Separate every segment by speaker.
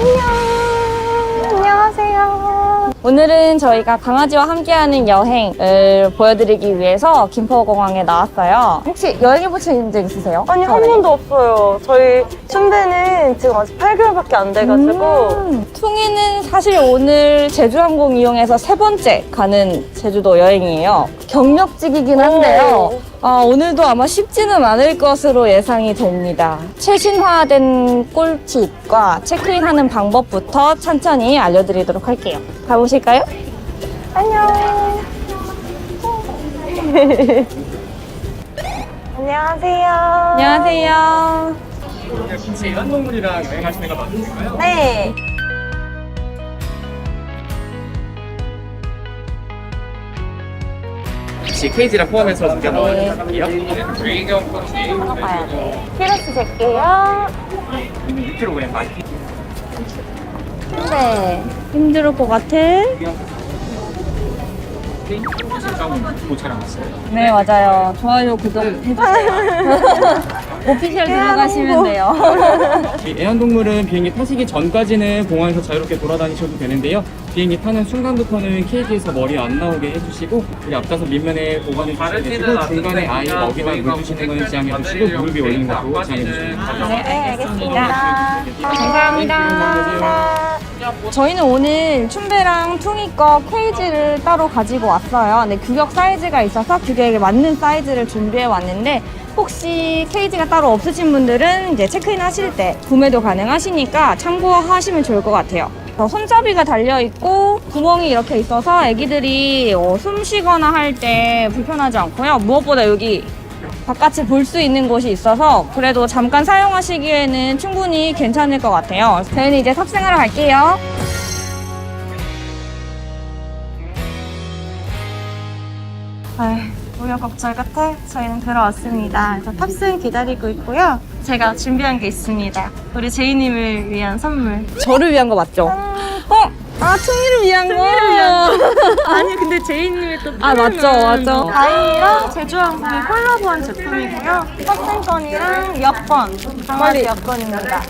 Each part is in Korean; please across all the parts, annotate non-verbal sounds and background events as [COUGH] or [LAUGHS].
Speaker 1: 안녕. 안녕하세요. 오늘은 저희가 강아지와 함께하는 여행을 보여드리기 위해서 김포공항에 나왔어요. 혹시 여행해 보신 적 있으세요?
Speaker 2: 아니 한 저는? 번도 없어요. 저희 춘배는 지금 아직 8개월밖에 안 돼가지고
Speaker 1: 음, 퉁이는 사실 오늘 제주항공 이용해서 세 번째 가는 제주도 여행이에요. 경력직이긴 한데요. 오. 아, 오늘도 아마 쉽지는 않을 것으로 예상이 됩니다. 최신화된 꿀팁과 체크인하는 방법부터 천천히 알려드리도록 할게요. 가보실까요?
Speaker 2: 안녕. [LAUGHS] 안녕하세요.
Speaker 1: 안녕하세요.
Speaker 3: 혹시 애완동물이랑 여행하시는 거 맞으신가요?
Speaker 2: 네.
Speaker 3: 혹시 케이지랑 포함해서 준비한 거
Speaker 1: 네.
Speaker 2: 가야 돼. 키로수 잴게요.
Speaker 3: 6kg 많이
Speaker 1: 네. 힘들 것 같아?
Speaker 3: 도착 왔어요.
Speaker 1: 네, 맞아요. 좋아요, 구독 해주세요. [LAUGHS] 오피셜 들어가시면 돼요.
Speaker 3: 이 애완동물은 비행기 타시기 전까지는 공항에서 자유롭게 돌아다니셔도 되는데요. 비행기 타는 순간부터는 케이지에서 머리 안 나오게 해주시고 그리고 앞좌석 밑면에 보관해 주시면 되시고 중간에 아이 먹이나 물 주시는 건 지양해 주시고 무릎 위에 올리는 것도 지양해 주시면.
Speaker 2: 네, 알겠습니다.
Speaker 1: 감사합니다. 저희는 오늘 춘배랑 퉁이 거 케이지를 따로 가지고 왔어요. 근데 규격 사이즈가 있어서 규격에 맞는 사이즈를 준비해 왔는데 혹시 케이지가 따로 없으신 분들은 이제 체크인 하실 때 구매도 가능하시니까 참고하시면 좋을 것 같아요. 어, 손잡이가 달려 있고 구멍이 이렇게 있어서 아기들이 어, 숨 쉬거나 할 때 불편하지 않고요. 무엇보다 여기 바깥을 볼 수 있는 곳이 있어서 그래도 잠깐 사용하시기에는 충분히 괜찮을 것 같아요. 저희는 이제 탑승하러 갈게요. 아, 우여곡절 끝에 저희는 들어왔습니다. 그래서 탑승 기다리고 있고요. 제가 준비한 게 있습니다. 우리 제이님을 위한 선물. 저를 위한 거 맞죠? 어? 아, 퉁이를 위한 거. [LAUGHS]
Speaker 2: 아니 근데 제이님이 또
Speaker 1: 아, 맞죠, 맞죠.
Speaker 2: 다행이랑 제주항공이 콜라보한 제품이고요. 탑승권이랑 여권, 강아지 여권입니다.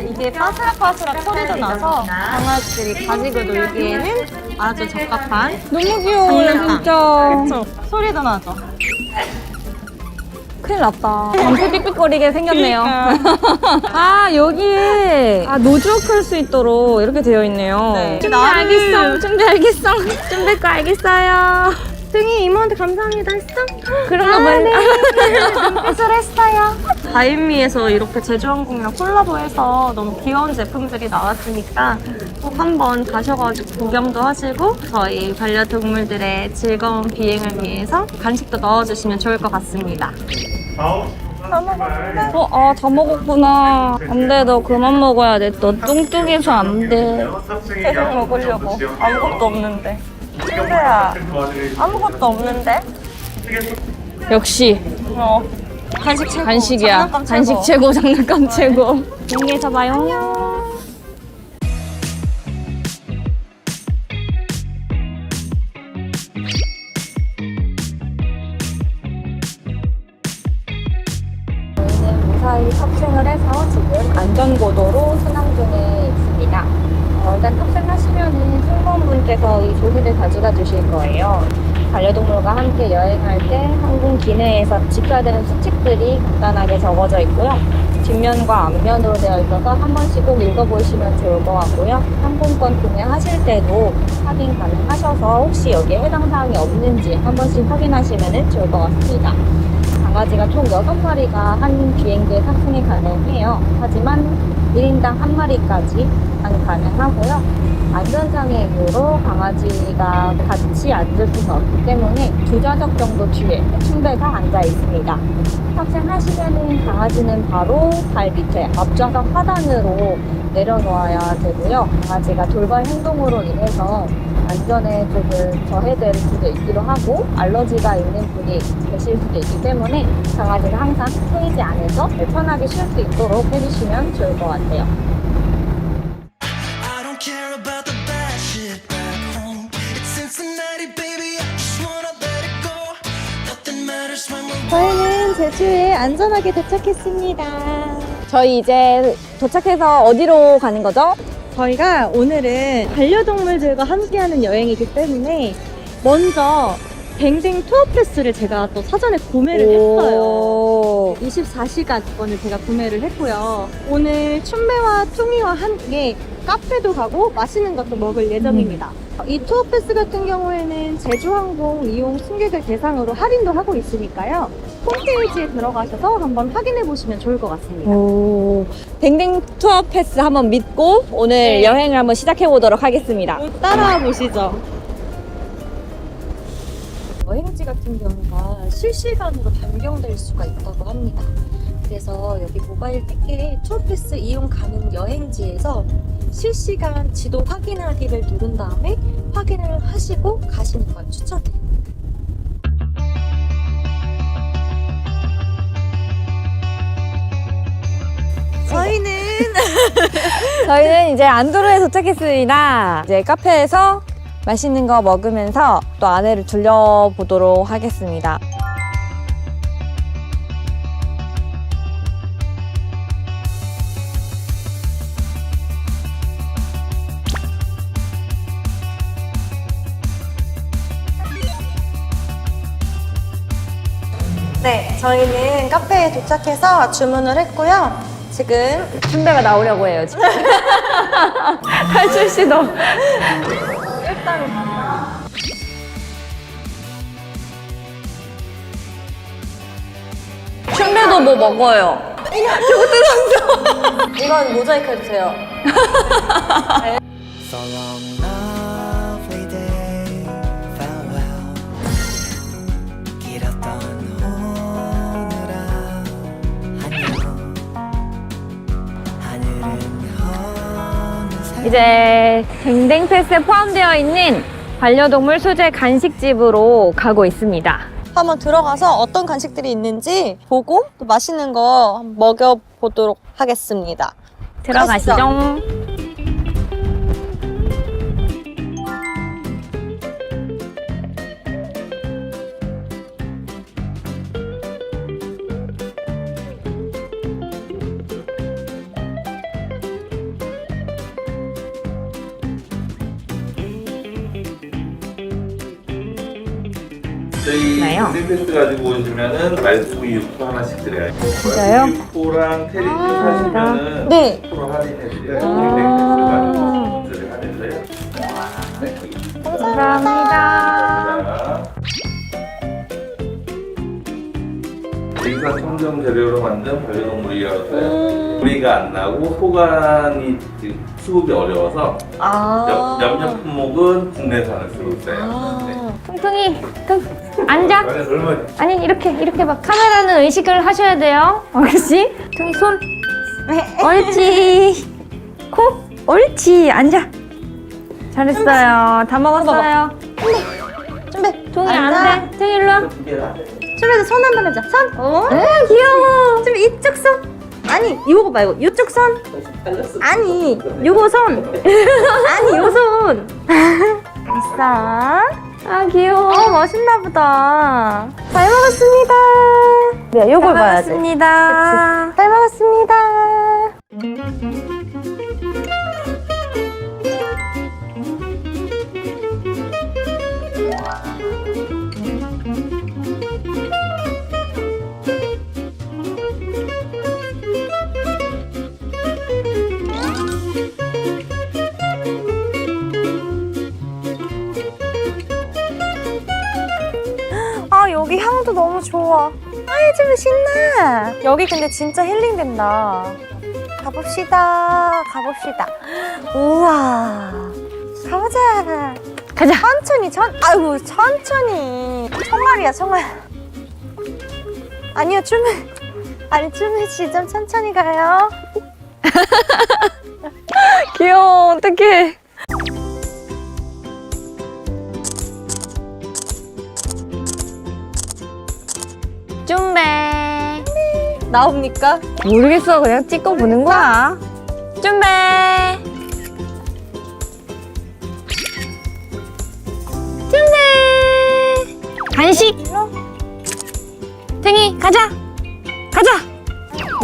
Speaker 2: 이게 바스락바스락 소리도 나서 강아지들이 가지고 놀기에는 아주 적합한
Speaker 1: 너무 귀여워요,
Speaker 2: 장난감.
Speaker 1: 진짜.
Speaker 2: 그쵸? 소리도 나죠.
Speaker 1: 큰일 났다. 엄청 삑삑거리게 생겼네요.
Speaker 2: 그러니까. [LAUGHS]
Speaker 1: 아, 여기에 아, 노즐 클수 있도록 이렇게 되어 있네요.
Speaker 2: 네.
Speaker 1: 준비
Speaker 2: 나를-
Speaker 1: 알겠어. 준비 알겠어. 준비 거 알겠어요.
Speaker 2: 등이 이모한테 감사합니다 했어?
Speaker 1: 그런 거 말고.
Speaker 2: 눈빛을 [LAUGHS] 했어요. 다인미에서 이렇게 제주항공이랑 콜라보해서 너무 귀여운 제품들이 나왔으니까 꼭 한번 가셔가지고 구경도 하시고 저희 반려동물들의 즐거운 비행을 위해서 간식도 넣어주시면 좋을 것 같습니다.
Speaker 1: 어, 아, 다 먹었구나. 안 돼, 너 그만 먹어야 돼. 너 뚱뚱해서 안 돼.
Speaker 2: 계속 [LAUGHS] 먹으려고 아무것도 없는데. 친구야 아무것도 없는데?
Speaker 1: 역시
Speaker 2: 어. 간식 최고.
Speaker 1: 간식이야.
Speaker 2: 장난감 최고.
Speaker 1: 간식 최고, 장난감 최고. 여기에서 봐요. 주실 거예요. 반려동물과 함께 여행할 때 항공 기내에서 지켜야 되는 수칙들이 간단하게 적어져 있고요. 뒷면과 앞면으로 되어 있어서 한 번씩 꼭 읽어보시면 좋을 것 같고요. 항공권 구매하실 때도 확인 가능하셔서 혹시 여기에 해당 사항이 없는지 한 번씩 확인하시면 좋을 것 같습니다. 강아지가 총 6마리가 한 비행기에 탑승이 가능해요. 하지만 1인당 1마리까지 안 가능하고요. 이유로 강아지가 같이 앉을 수는 없기 때문에 두 좌석 정도 뒤에 충배가 앉아 있습니다. 탑승하시면은 강아지는 바로 발 밑에 앞좌석 하단으로 내려놓아야 되고요. 강아지가 돌발 행동으로 인해서 안전에 조금 저해될 수도 있기도 하고 알러지가 있는 분이 계실 수도 있기 때문에 강아지는 항상 케이지 안에서 편하게 쉴 수 있도록 해주시면 좋을 것 같아요. 저희는 제주에 안전하게 도착했습니다. 저희 이제 도착해서 어디로 가는 거죠?
Speaker 2: 저희가 오늘은 반려동물들과 함께하는 여행이기 때문에 먼저 댕댕 투어 패스를 제가 또 사전에 구매를 했어요.
Speaker 1: 오.
Speaker 2: 24시간권을 제가 구매를 했고요. 오늘 춘배와 퉁이와 함께 카페도 가고 맛있는 것도 먹을 예정입니다. 이 투어 패스 같은 경우에는 제주항공 이용 승객을 대상으로 할인도 하고 있으니까요. 홈페이지에 들어가셔서 한번 확인해 보시면 좋을 것 같습니다.
Speaker 1: 오. 댕댕 투어 패스 한번 믿고 오늘
Speaker 2: 네.
Speaker 1: 여행을 한번 시작해 보도록 하겠습니다.
Speaker 2: 따라와 보시죠. 여행지 같은 경우가 실시간으로 변경될 수가 있다고 합니다. 그래서 여기 모바일 티켓 투어 패스 이용 가능 여행지에서 실시간 지도 확인하기를 누른 다음에 확인을 하시고 가시는 걸 추천드립니다. 저희는 [LAUGHS]
Speaker 1: 저희는 이제 안도르에 도착했습니다. 이제 카페에서 맛있는 거 먹으면서 또 안에를 둘러보도록 하겠습니다.
Speaker 2: 저희는 카페에 도착해서 주문을 했고요. 지금
Speaker 1: 춘배가 나오려고 해요. 지금. 탈출 시도. 춘배도 뭐 먹어요.
Speaker 2: 이건 모자이크 해주세요.
Speaker 4: So
Speaker 1: 이제 댕댕 패스에 포함되어 있는 반려동물 소재 간식집으로 가고 있습니다.
Speaker 2: 한번 들어가서 어떤 간식들이 있는지 보고 또 맛있는 거 먹여보도록 하겠습니다.
Speaker 1: 들어가시죠. 나 요?
Speaker 5: 샌드페스트 가지고 오시면은 말수미 육포 하나씩 드려요.
Speaker 1: 진짜요?
Speaker 5: 말수미 육포랑 테리주 사시면은
Speaker 2: 네.
Speaker 5: 10% 할인해드려요.
Speaker 1: 아.
Speaker 5: 할인해드려요.
Speaker 1: 감사합니다.
Speaker 5: 인사 청정 재료로 만든 반려동물이라서요.
Speaker 2: 음.
Speaker 5: 뿌리가 안 나고 소관이 지금 수급이 어려워서
Speaker 2: 아.
Speaker 5: 염- 염려 품목은 국내산을 쓰고 있어요.
Speaker 2: 아.
Speaker 6: 퉁퉁이, 퉁, 앉아.
Speaker 5: 네.
Speaker 6: 아니 이렇게 이렇게 막 카메라는 의식을 하셔야 돼요. 옳지. 퉁이 손. 옳지. 코. 옳지. 앉아. 잘했어요. 다 먹었어요.
Speaker 2: 준비. 앉아.
Speaker 6: 안 돼. 퉁이 일로 와.
Speaker 2: 준비해서 손한 번 해보자. 손. 어?
Speaker 6: 아 귀여워.
Speaker 2: 좀 이쪽 손. 아니, 이거 말고 이쪽 손. 아니, 요거 손. 아니, 요 손. [LAUGHS] 있어. [LAUGHS]
Speaker 6: 아 귀여워.
Speaker 2: 어, 멋있나 보다. 잘 먹었습니다. 네, 요걸 봐야지.
Speaker 6: 먹었습니다.
Speaker 2: 잘 먹었습니다. 좋아. 아이, 좀 신나. 여기 근데 진짜 힐링된다. 가봅시다. 가봅시다. 우와. 가보자.
Speaker 6: 가자.
Speaker 2: 천천히, 천, 아이고, 천천히. 청알이야, 청알. 아니요, 춤을. 아니, 춤을 씨좀 천천히 가요. [LAUGHS]
Speaker 1: 귀여워, 어떡해.
Speaker 6: 준배.
Speaker 2: 나옵니까?
Speaker 1: 모르겠어. 그냥 찍고 보는 거야.
Speaker 6: 준배. 준배. 간식. 퉁이 가자. 가자.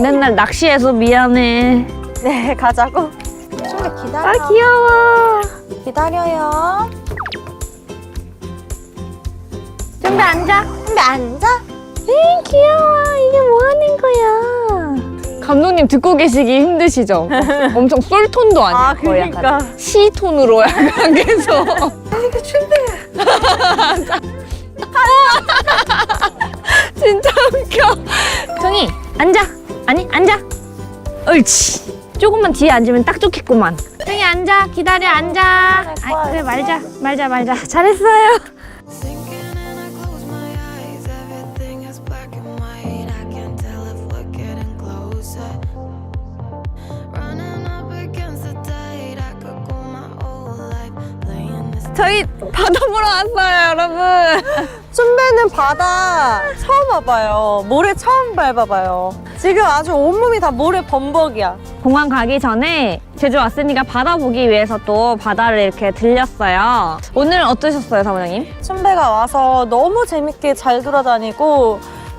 Speaker 6: 맨날 낚시해서 미안해.
Speaker 2: 네, 가자고. 기다
Speaker 7: 기다려.
Speaker 1: 아 귀여워.
Speaker 7: 기다려요.
Speaker 1: 준비 앉아.
Speaker 7: 근데 앉아?
Speaker 1: 에이 귀여워. 이게 뭐 하는 거야? 감독님 듣고 계시기 힘드시죠? [LAUGHS] 엄청 솔톤도 아니고 약간 시톤으로 약간 계속. 이게 춘대. [LAUGHS] 진짜 웃겨. 정이 앉아. 아니 앉아. 옳지. 조금만 뒤에 앉으면 딱 좋겠구만. 정이 앉아. 기다려 앉아. 아 그래 말자 말자 말자. 잘했어요. 저희 바다 보러 왔어요, 여러분.
Speaker 2: 춘배는 바다 처음 와봐요. 모래 처음 밟아봐요. 지금 아주 온몸이 다 모래 범벅이야.
Speaker 1: 공항 가기 전에 제주 왔으니까 바다 보기 위해서 또 바다를 이렇게 들렸어요. 오늘 어떠셨어요, 사무장님?
Speaker 2: 춘배가 와서 너무 재밌게 잘 돌아다니고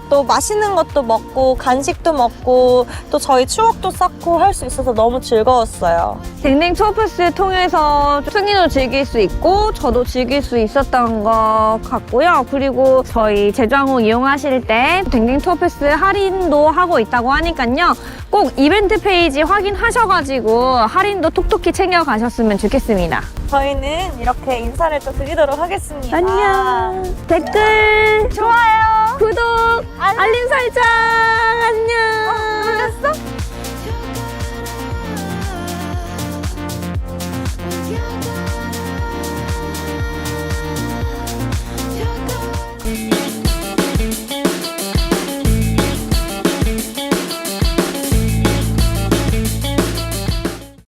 Speaker 2: 또 맛있는 것도 먹고 간식도 먹고 또 저희 추억도 쌓고 할 수 있어서 너무 즐거웠어요.
Speaker 1: 댕댕 투어패스 통해서 승희도 즐길 수 있고 저도 즐길 수 있었던 것 같고요. 그리고 저희 제주항공 이용하실 때 댕댕 투어패스 할인도 하고 있다고 하니까요. 꼭 이벤트 페이지 확인하셔가지고 할인도 톡톡히 챙겨가셨으면 좋겠습니다.
Speaker 2: 저희는 이렇게 인사를 또 드리도록 하겠습니다.
Speaker 1: 안녕. 알림 설정!